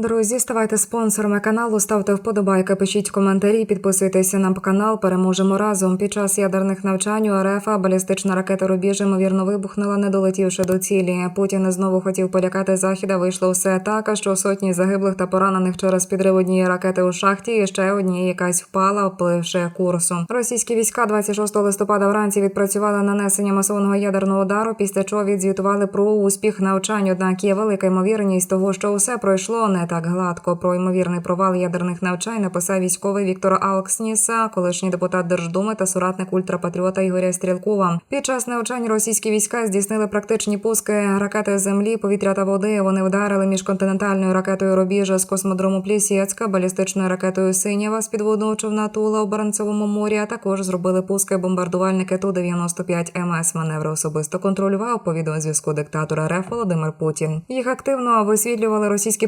Друзі, ставайте спонсорами каналу, ставте вподобайки, пишіть коментарі, підписуйтеся на канал. Переможемо разом. Під час ядерних навчань у РФ балістична ракета Рубіж ймовірно вибухнула, не долетівши до цілі. Путін знову хотів полякати захід, а вийшло все так, що сотні загиблих та поранених через підрив однієї ракети у шахті. І ще однієї якась впала, впливши курсу. Російські війська 26 листопада вранці відпрацювали нанесення масованого ядерного удару. Після чого відзвітували про успіх навчань. Однак є велика ймовірність того, що усе пройшло не так гладко. Про ймовірний провал ядерних навчань написав військовий Віктор Алксніса, колишній депутат Держдуми та соратник ультрапатріота Ігоря Стрілкова. Під час навчань російські війська здійснили практичні пуски ракети землі, повітря та води. Вони вдарили міжконтинентальною ракетою Рубіжа з космодрому Плісєцька, балістичною ракетою Синява з підводного човна Тула у Баренцевому морі. А також зробили пуски бомбардувальники ту 95 МС. Маневри особисто контролював по відеозв'язку диктатора РФ Володимир Путін. Їх активно висвітлювали російські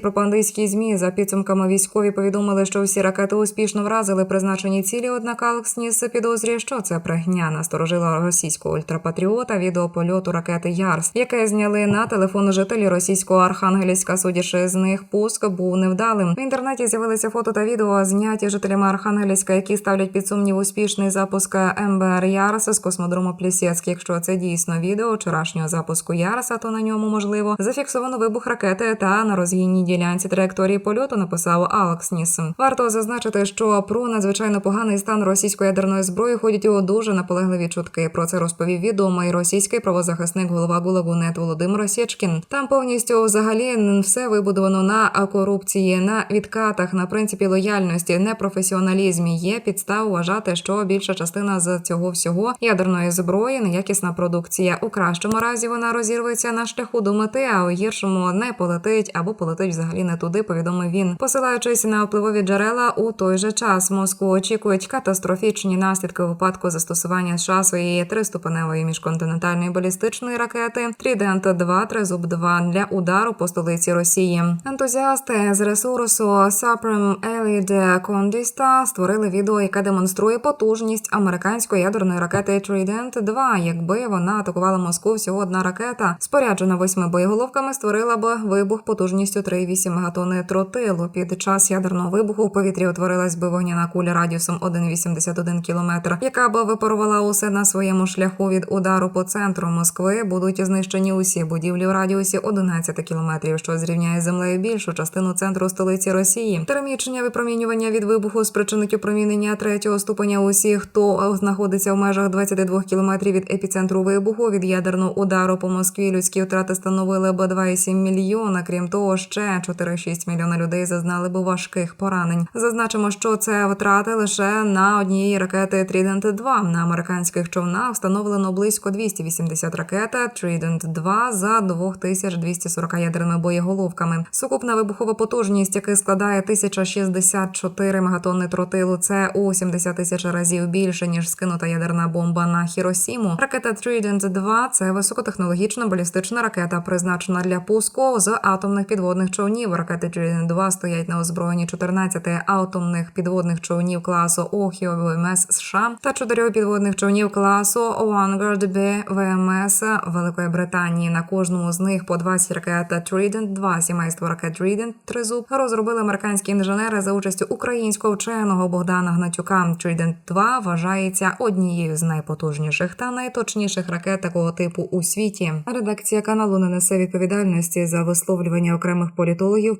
пропагандистські змі. За підсумками військові повідомили, що всі ракети успішно вразили призначені цілі. Однак Алекс підозрює, що це брехня. Насторожила російського ультрапатріота відео польоту ракети Ярс, яке зняли на телефон жителі російського Архангельська. Судячи з них, пуск був невдалим. В інтернеті з'явилися фото та відео, зняті жителями Архангельська, які ставлять під сумнів успішний запуск МБР Ярса з космодрому Плісєцьк. Якщо це дійсно відео вчорашнього запуску Ярса, то на ньому можливо зафіксовано вибух ракети та на розгінній ділянці траєкторії польоту написав Алекс Нісом. Варто зазначити, що про надзвичайно поганий стан російської ядерної зброї ходять у дуже наполегливі чутки. Про це розповів відомий російський правозахисник голова Гулагу НЕТ Володимир Сєчкін. Там повністю взагалі все вибудовано на корупції, на відкатах, на принципі лояльності, непрофесіоналізмі. Є підстав вважати, що більша частина з цього всього ядерної зброї неякісна продукція. У кращому разі вона розірветься на шляху до мети, а у гіршому не полетить або полетить взагалі не туди. Повідомив він, посилаючись на впливові джерела у той же час. Москву очікують катастрофічні наслідки випадку застосування США своєї триступеневої міжконтинентальної балістичної ракети Трідент 2 Тризуб 2 для удару по столиці Росії. Ентузіасти з ресурсу Supreme Elite Condista створили відео, яке демонструє потужність американської ядерної ракети Trident 2 Якби вона атакувала Москву, всього одна ракета, споряджена восьми боєголовками, створила б вибух потужністю 3,8 мегатонни тротилу. Під час ядерного вибуху в повітрі утворилась би вогняна куля радіусом 1,81 кілометр, яка б випарувала усе на своєму шляху від удару по центру Москви. Будуть знищені усі будівлі в радіусі 11 кілометрів, що зрівняє землею більшу частину центру столиці Росії. Термічення випромінювання від вибуху спричинить опромінення третього ступеня усіх, хто знаходиться в межах 22 кілометрів від епіцентру вибуху. Від ядерного удару по Москві людські втрати становили б 2,7 мільйона. Крім того, ще 4,6 6 мільйона людей зазнали б важких поранень. Зазначимо, що це втрати лише на одній ракети Trident 2 на американських човнах встановлено близько 280 ракет Trident 2 за 2240 ядерними боєголовками. Сукупна вибухова потужність, яка складає 1064 мегатонни тротилу. Це у 70 тисяч разів більше ніж скинута ядерна бомба на Хіросіму. Ракета Trident 2 це високотехнологічна балістична ракета, призначена для пуску з атомних підводних човнів. Ракет Heritage-2 стоять на озброєнні 14 атомних підводних човнів класу Охіо ВМС США та чотирьох підводних човнів класу Vanguard B ВМС Великої Британії. На кожному з них по 20 ракет Trident, два сімейства ракет Trident, тризуб розробили американські інженери за участю українського вченого Богдана Гнатюка. Trident 2 вважається однією з найпотужніших та найточніших ракет такого типу у світі. Редакція каналу не несе відповідальності за висловлювання окремих політологів,